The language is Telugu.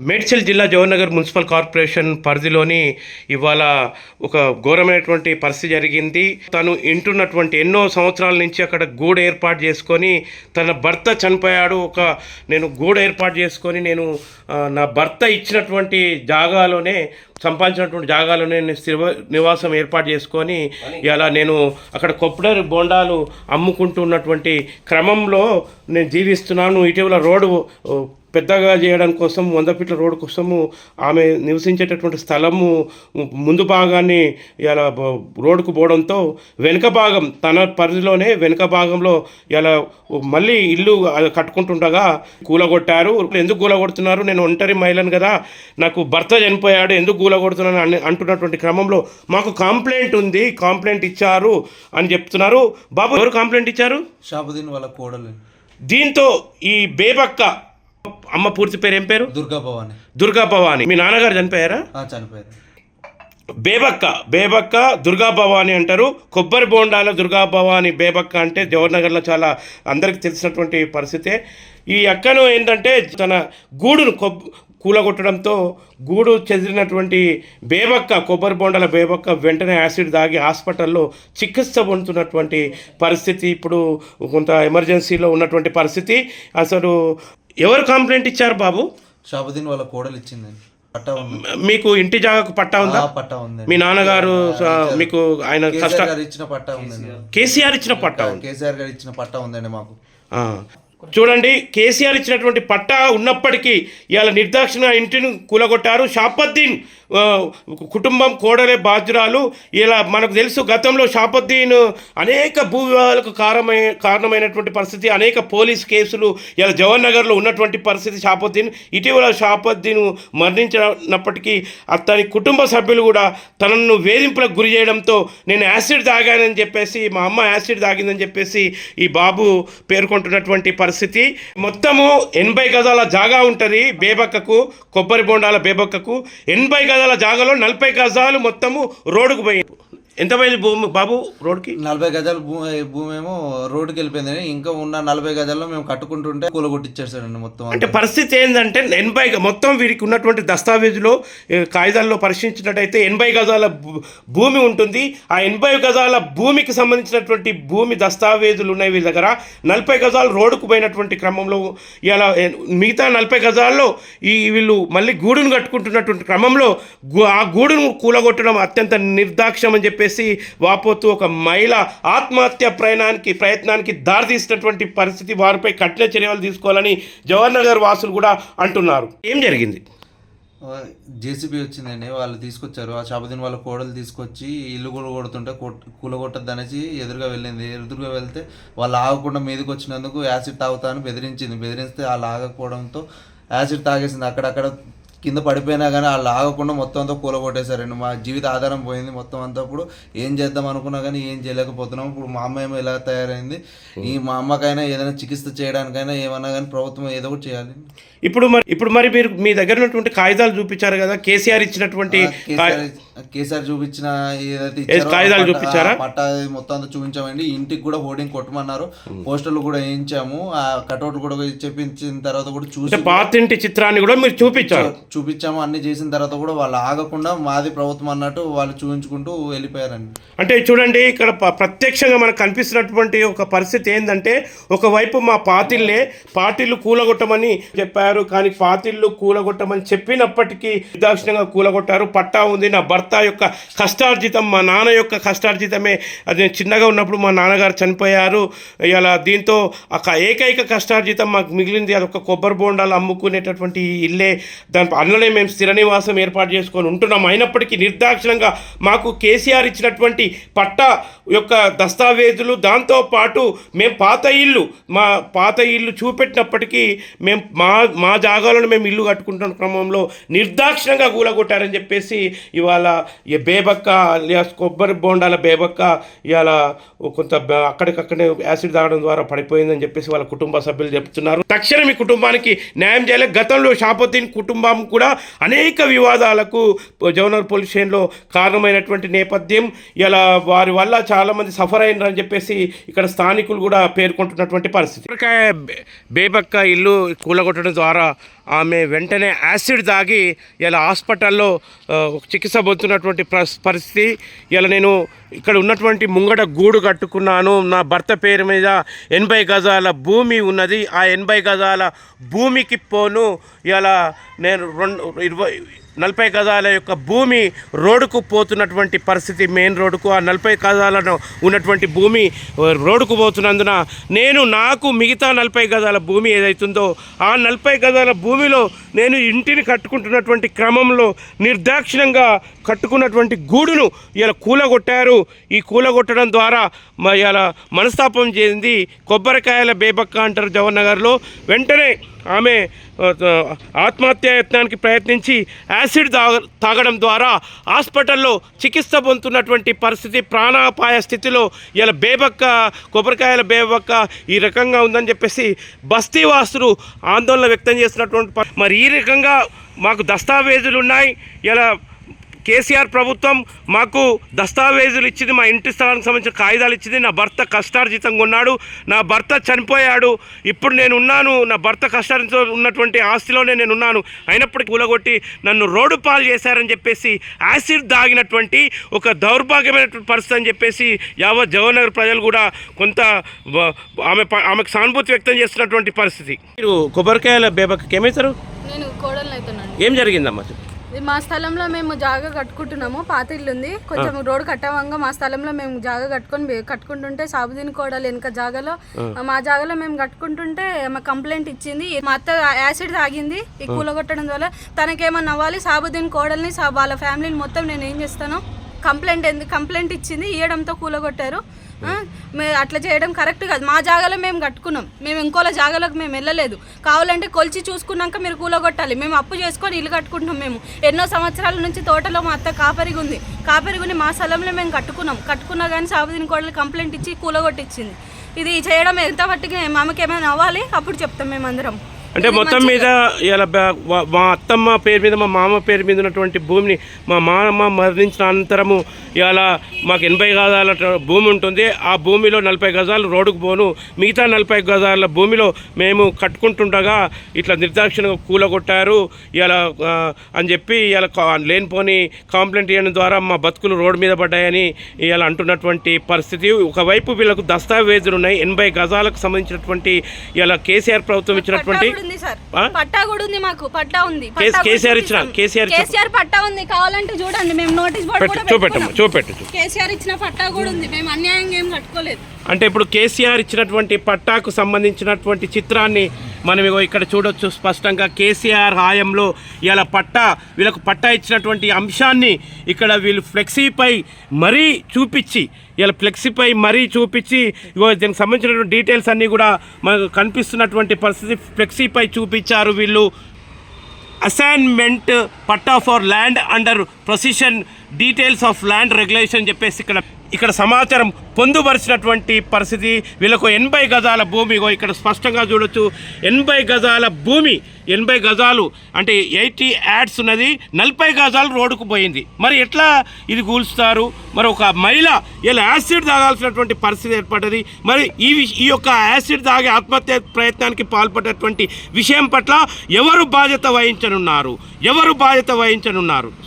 మేడ్చల్ జిల్లా జవహర్నగర్ మున్సిపల్ కార్పొరేషన్ పరిధిలోని ఇవాళ ఒక ఘోరమైనటువంటి పరిస్థితి జరిగింది. తను ఇంటున్నటువంటి ఎన్నో సంవత్సరాల నుంచి అక్కడ గూడు ఏర్పాటు చేసుకొని తన భర్త చనిపోయాడు. ఒక నేను గూడు ఏర్పాటు చేసుకొని నేను నా భర్త ఇచ్చినటువంటి జాగాలోనే సంపాదించినటువంటి జాగాలోనే నేను స్థిర నివాసం ఏర్పాటు చేసుకొని ఇలా నేను అక్కడ కొప్పడరి బోండాలు అమ్ముకుంటూ ఉన్నటువంటి క్రమంలో నేను జీవిస్తున్నాను. ఇటీవల రోడ్డు పెద్దగా చేయడం కోసం వంద ఫీట్ల రోడ్డు కోసము ఆమె నివసించేటటువంటి స్థలము ముందు భాగాన్ని ఇలా రోడ్డుకు పోవడంతో వెనుక భాగం తన పరిధిలోనే వెనుక భాగంలో ఇలా మళ్ళీ ఇల్లు కట్టుకుంటుండగా కూలగొట్టారు. ఎందుకు కూలగొడుతున్నారు? నేను ఒంటరి మహిళను కదా. నాకు భర్త చనిపోయాడు. ఎందుకు కూలగొడుతున్నాను అని అంటున్నటువంటి క్రమంలో మాకు కంప్లైంట్ ఉంది కంప్లైంట్ ఇచ్చారు అని చెప్తున్నారు. బాబు ఎవరు కంప్లైంట్ ఇచ్చారు? షాబుద్దీన్ వాళ్ళ కోడలు. దీంతో ఈ బేబక్క అమ్మ పూర్తి పేరు ఏం పేరు? దుర్గా భవాని. దుర్గా భవాని. మీ నాన్నగారు చనిపోయారా? చనిపోయారు. బేబక్క బేబక్క దుర్గా భవాని అంటారు. కొబ్బరి బోండాల దుర్గా భవాని బేబక్క అంటే జవహర్నగర్లో చాలా అందరికి తెలిసినటువంటి పరిస్థితే. ఈ అక్కను ఏంటంటే తన గూడును కూలగొట్టడంతో గూడు చెదిరినటువంటి బేబక్క కొబ్బరి బోండాల బేబక్క వెంటనే యాసిడ్ దాగి హాస్పిటల్లో చికిత్స పొందుతున్నటువంటి పరిస్థితి ఇప్పుడు కొంత ఎమర్జెన్సీలో ఉన్నటువంటి పరిస్థితి. అసలు ఎవరు కంప్లైంట్ ఇచ్చారు బాబు? షాబుద్దీన్ వాళ్ళ కోడలు ఇచ్చిందండి. పట్టా ఉంది. మీకు ఇంటి జాగాకు పట్టా ఉందా? పట్టా ఉందండి. మీ నాన్నగారు మీకు ఆయన కష్ట ఇచ్చిన పట్టా ఉందండి. కేసీఆర్ ఇచ్చిన పట్టా ఉంది. కేసీఆర్ గారు ఇచ్చిన పట్టా ఉందండి మాకు. చూడండి కేసీఆర్ ఇచ్చినటువంటి పట్టా ఉన్నప్పటికీ ఇవాళ నిర్దాక్షిణ ఇంటిని కూలగొట్టారు. షాపద్దీన్ కుటుంబం కోడలే బాధ్యురాలు. ఇలా మనకు తెలుసు గతంలో షాపద్దీన్ అనేక భూ వివాదాలకు కారణమై కారణమైనటువంటి పరిస్థితి అనేక పోలీస్ కేసులు ఇలా జవహర్ నగర్లో ఉన్నటువంటి పరిస్థితి షాపద్దీన్. ఇటీవల షాపద్దీన్ మరణించినప్పటికీ అతని కుటుంబ సభ్యులు కూడా తనను వేధింపులకు గురి చేయడంతో నేను యాసిడ్ తాగానని చెప్పేసి మా అమ్మ యాసిడ్ తాగిందని చెప్పేసి ఈ బాబు పేర్కొంటున్నటువంటి పరిస్థితి. మొత్తము ఎనభై గజాల జాగా ఉంటుంది బేబక్కకు కొబ్బరి బొండాల బేబక్కకు. ఎనభై గజాల జాగాలో నలభై గజాలు మొత్తము రోడ్డుకు పోయి ఎంత పోయింది భూమి బాబు రోడ్డుకి నలభై గజాల భూమి భూమి ఏమో రోడ్డుకి వెళ్ళిపోయిందండి ఇంకా ఉన్న నలభై గజాల్లో మేము కట్టుకుంటుంటే కూల కొట్టిచ్చేసాడండి మొత్తం అంటే. పరిస్థితి ఏంటంటే ఎనభై మొత్తం వీరికి ఉన్నటువంటి దస్తావేజులో కాగితాల్లో పరిశీలించినట్టయితే ఎనభై గజాల భూమి ఉంటుంది. ఆ ఎనభై గజాల భూమికి సంబంధించినటువంటి భూమి దస్తావేజులు ఉన్నాయి వీళ్ళ దగ్గర. నలభై గజాలు రోడ్డుకు పోయినటువంటి క్రమంలో ఇలా మిగతా నలభై గజాల్లో ఈ వీళ్ళు మళ్ళీ గూడును కట్టుకుంటున్నటువంటి క్రమంలో ఆ గూడును కూలగొట్టడం అత్యంత నిర్దాక్ష్యం అని చెప్పేసి వాపోతూ ఒక మహిళ ఆత్మహత్య ప్రయాణానికి ప్రయత్నానికి దారితీసినటువంటి పరిస్థితి వారిపై కఠిన చర్యలు తీసుకోవాలని జవహర్ నగర్ వాసులు కూడా అంటున్నారు. ఏం జరిగింది? జేసీబీ వచ్చిందండి. వాళ్ళు తీసుకొచ్చారు. ఆ షాబుద్దీన్ వాళ్ళ కోడలు తీసుకొచ్చి ఇల్లు కూడా కొడుతుంటే కూలగొట్టద్దు అనేసి ఎదురుగా వెళ్ళింది. ఎదురుగా వెళ్తే వాళ్ళు ఆగకుండా మీదకి వచ్చినందుకు యాసిడ్ తాగుతా అని బెదిరించింది. బెదిరిస్తే వాళ్ళు ఆగకపోవడంతో యాసిడ్ తాగేసింది. అక్కడక్కడ కింద పడిపోయినా కానీ వాళ్ళు ఆగకుండా మొత్తం అంతా కూలగొట్టేశారండి మా జీవిత ఆధారం పోయింది మొత్తం అంతా. ఇప్పుడు ఏం చేద్దాం అనుకున్నా కానీ ఏం చేయలేకపోతున్నాం. ఇప్పుడు మా అమ్మ ఏమో ఎలా తయారైంది. ఈ మా అమ్మకైనా ఏదైనా చికిత్స చేయడానికైనా ఏమన్నా కానీ ప్రభుత్వం ఏదో ఒకటి చేయాలి. ఇప్పుడు మరి ఇప్పుడు మరి మీరు మీ దగ్గర ఉన్నటువంటి కాగితాలు చూపించారు కదా. కేసీఆర్ ఇచ్చినటువంటి కేసీఆర్ చూపించిన ఏదైతే కాగితాలు చూపించారా? పట్ట మొత్తం అంతా చూపించామండి. ఇంటికి కూడా హోర్డింగ్ కొట్టమన్నారు. పోస్టర్లు కూడా వేయించాము. ఆ కటౌట్ కూడా చెప్పించిన తర్వాత కూడా చూసి అంటే పాతింటి చిత్రాన్ని కూడా మీరు చూపించారు. చూపించాము. అన్ని చేసిన తర్వాత కూడా వాళ్ళు ఆగకుండా మాది ప్రభుత్వం అన్నట్టు వాళ్ళు చూపించుకుంటూ వెళ్ళిపోయారండి. అంటే చూడండి ఇక్కడ ప్రత్యక్షంగా మనకు కనిపిస్తున్నటువంటి ఒక పరిస్థితి ఏంటంటే ఒకవైపు మా పాతిళ్ళే పార్టీలు కూలగొట్టమని చెప్పారు. కానీ పాతిళ్ళు కూలగొట్టమని చెప్పినప్పటికీ నిర్దాక్షిణ్యంగా కూలగొట్టారు. పట్టా ఉంది నా భర్త యొక్క కష్టార్జితం మా నాన్న యొక్క కష్టార్జితమే. అది నేను చిన్నగా ఉన్నప్పుడు మా నాన్నగారు చనిపోయారు. ఇలా దీంతో ఒక ఏకైక కష్టార్జితం మాకు మిగిలింది. అది ఒక కొబ్బరి బోండాలు అమ్ముకునేటటువంటి ఇల్లే. దాని అందులోనే మేము స్థిర నివాసం ఏర్పాటు చేసుకొని ఉంటున్నాం. అయినప్పటికీ నిర్దాక్షిణంగా మాకు కేసీఆర్ ఇచ్చినటువంటి పట్టా యొక్క దస్తావేజులు దాంతో పాటు మేము పాత ఇల్లు మా పాత ఇల్లు చూపెట్టినప్పటికీ మేము మా మా జాగాలను మేము ఇల్లు కట్టుకుంటున్న క్రమంలో నిర్దాక్షిణంగా కూలగొట్టారని చెప్పేసి ఇవాళ బేబక్క alias కొబ్బరి బోండాల బేబక్క ఇవాళ కొంత బ- అక్కడికక్కడే యాసిడ్ తాగడం ద్వారా పడిపోయిందని చెప్పేసి వాళ్ళ కుటుంబ సభ్యులు చెప్తున్నారు. తక్షణం ఈ కుటుంబానికి న్యాయం చేయాలి. గతంలో షాపద్దీన్ కుటుంబం కూడా అనేక వివాదాలకు జవనర్ పోలీస్ స్టేషన్లో కారణమైనటువంటి నేపథ్యం. ఇలా వారి వల్ల చాలామంది సఫర్ అయినారని చెప్పేసి ఇక్కడ స్థానికులు కూడా పేర్కొంటున్నటువంటి పరిస్థితి. బేబక్క ఇల్లు కూలగొట్టడం ద్వారా ఆమె వెంటనే యాసిడ్ తాగి ఇలా హాస్పిటల్లో చికిత్స పొందుతున్నటువంటి పరిస్థితి. ఇలా నేను ఇక్కడ ఉన్నటువంటి ముంగట గూడు కట్టుకున్నాను. నా భర్త పేరు మీద ఎనభై గజాల భూమి ఉన్నది. ఆ ఎనభై గజాల భూమికి పోను. ఇలా నేను రెండు ఇరవై నలభై గజాల యొక్క భూమి రోడ్డుకు పోతున్నటువంటి పరిస్థితి మెయిన్ రోడ్డుకు. ఆ నలభై గజాలను ఉన్నటువంటి భూమి రోడ్డుకు పోతున్నందున నేను నాకు మిగతా నలభై గజాల భూమి ఏదైతుందో ఆ నలభై గజాల భూమిలో నేను ఇంటిని కట్టుకుంటున్నటువంటి క్రమంలో నిర్దాక్షిణంగా కట్టుకున్నటువంటి గూడును ఇలా కూలగొట్టారు. ఈ కూలగొట్టడం ద్వారా మ ఇలా మనస్తాపం చెంది కొబ్బరికాయల బేబక్క అంటారు జవహర్ నగర్లో. వెంటనే ఆమె ఆత్మహత్య యత్నానికి ప్రయత్నించి యాసిడ్ తాగ తాగడం ద్వారా హాస్పిటల్లో చికిత్స పొందుతున్నటువంటి పరిస్థితి ప్రాణాపాయ స్థితిలో ఇలా బేబక్క కొబ్బరికాయల బేబక్క ఈ రకంగా ఉందని చెప్పేసి బస్తీవాసులు ఆందోళన వ్యక్తం చేస్తున్నటువంటి మరి ఈ రకంగా మాకు దస్తావేజులు ఉన్నాయి ఇలా కేసీఆర్ ప్రభుత్వం మాకు దస్తావేజులు ఇచ్చింది మా ఇంటి స్థలానికి సంబంధించిన కాగితాలు ఇచ్చింది. నా భర్త కష్టార్జితంగా ఉన్నాడు. నా భర్త చనిపోయాడు. ఇప్పుడు నేను ఉన్నాను. నా భర్త కష్టార్జితో ఉన్నటువంటి ఆస్తిలోనే నేను ఉన్నాను. అయినప్పటికీ కూలగొట్టి నన్ను రోడ్డు పాలు చేశారని చెప్పేసి యాసిడ్ దాగినటువంటి ఒక దౌర్భాగ్యమైనటువంటి పరిస్థితి అని చెప్పేసి యావత్ జవహర్నగర్ ప్రజలు కూడా కొంత ఆమె ఆమెకు సానుభూతి వ్యక్తం చేస్తున్నటువంటి పరిస్థితి. మీరు కొబ్బరికాయల బేబకి ఏమవుతారు ఏం జరిగిందమ్మా మా స్థలంలో మేము జాగా కట్టుకుంటున్నాము. పాత ఇల్లు ఉంది. కొంచెం రోడ్ కట్టవంగా మా స్థలంలో మేము జాగా కట్టుకొని కట్టుకుంటుంటే సాబుదీన్ కోడలు వెనక జాగాలో మా జాగాలో మేము కట్టుకుంటుంటే మా కంప్లైంట్ ఇచ్చింది. మా అత్త యాసిడ్ తాగింది. ఈ కూలగొట్టడం వల్ల తనకేమన్నా అవ్వాలి సాబుదీన్ కోడల్ని వాళ్ళ ఫ్యామిలీని మొత్తం నేను ఏం చేస్తాను? కంప్లైంట్ ఎందుకు కంప్లైంట్ ఇచ్చింది. ఇవ్వడంతో కూలగొట్టారు అట్లా చేయడం కరెక్ట్ కాదు. మా జాగాలో మేము కట్టుకున్నాం. మేము ఇంకోల జాగాలోకి మేము వెళ్ళలేదు. కావాలంటే కొలిచి చూసుకున్నాక మీరు కూలగొట్టాలి. మేము అప్పు చేసుకొని ఇల్లు కట్టుకుంటున్నాం మేము. ఎన్నో సంవత్సరాల నుంచి తోటలో మా అత్త కాపరిగా ఉంది. కాపరిగా ఉంది మా స్థలంలో మేము కట్టుకున్నాం. కట్టుకున్నా కానీ సాబుదీన్ కోడలు కంప్లైంట్ ఇచ్చి కూలగొట్టించింది. ఇది చేయడం ఎంత పట్టుకుని మామకి ఏమైనా అవ్వాలి? అప్పుడు చెప్తాం మేము అందరం అంటే మొత్తం మీద ఇలా మా అత్తమ్మ పేరు మీద మా మామ పేరు మీద ఉన్నటువంటి భూమిని మా మామ మరణించిన అనంతరము ఇలా మాకు ఎనభై గజాల భూమి ఉంటుంది. ఆ భూమిలో నలభై గజాలు రోడ్డుకు పోను. మిగతా నలభై గజాల భూమిలో మేము కట్టుకుంటుండగా ఇట్లా నిర్దాక్షిణంగా కూలగొట్టారు. ఇలా అని చెప్పి ఇలా లేనిపోని కంప్లైంట్ ఇవ్వడం ద్వారా మా బతుకులు రోడ్డు మీద పడ్డాయని ఇలా అంటున్నటువంటి పరిస్థితి. ఒకవైపు వీళ్ళకు దస్తావేజులు ఉన్నాయి. ఎనభై గజాలకు సంబంధించినటువంటి ఇలా కేసీఆర్ ప్రభుత్వం ఇచ్చినటువంటి ఉంది సార్? పట్టా కూడా ఉంది మాకు పట్టా ఉంది కేసీఆర్ ఇచ్చిన-. కేసీఆర్ కేసీఆర్ పట్టా ఉంది కావాలంటే చూడండి మేము నోటీస్ బోర్డు పెట్టుకున్నాం. చూపెట్టు కేసీఆర్ ఇచ్చిన పట్టా కూడా ఉంది మేము అన్యాయంగా ఏం కట్టుకోలేదు అంటే ఇప్పుడు కేసీఆర్ ఇచ్చినటువంటి పట్టాకు సంబంధించినటువంటి చిత్రాన్ని మనం ఇగో ఇక్కడ చూడొచ్చు స్పష్టంగా కేసీఆర్ హాయంలో ఇలా పట్టా వీళ్ళకు పట్టా ఇచ్చినటువంటి అంశాన్ని ఇక్కడ వీళ్ళు ఫ్లెక్సీపై మరీ చూపించి ఇలా ఫ్లెక్సీపై మరీ చూపించి ఇగో దీనికి సంబంధించినటువంటి డీటెయిల్స్ అన్నీ కూడా మనకు కనిపిస్తున్నటువంటి పరిస్థితి ఫ్లెక్సీపై చూపించారు వీళ్ళు. Assignment patta for land under provision details of land regulation చెప్పేసి ఇక్కడ ఇక్కడ సమాచారం పొందుపరిచినటువంటి పరిస్థితి. వీళ్ళకు ఎనభై గజాల భూమిగో ఇక్కడ స్పష్టంగా చూడొచ్చు. ఎనభై గజాల భూమి ఎనభై గజాలు అంటే ఎయిటీ యాడ్స్ ఉన్నది. నలభై గజాలు రోడ్డుకు పోయింది. మరి ఎట్లా ఇది కూల్స్తారు? మరి ఒక మహిళ ఇలా యాసిడ్ తాగాల్సినటువంటి పరిస్థితి ఏర్పడ్డది. మరి ఈ ఈ యొక్క యాసిడ్ తాగే ఆత్మహత్య ప్రయత్నానికి పాల్పడేటువంటి విషయం పట్ల ఎవరు బాధ్యత వహించనున్నారు? ఎవరు బాధ్యత వహించనున్నారు?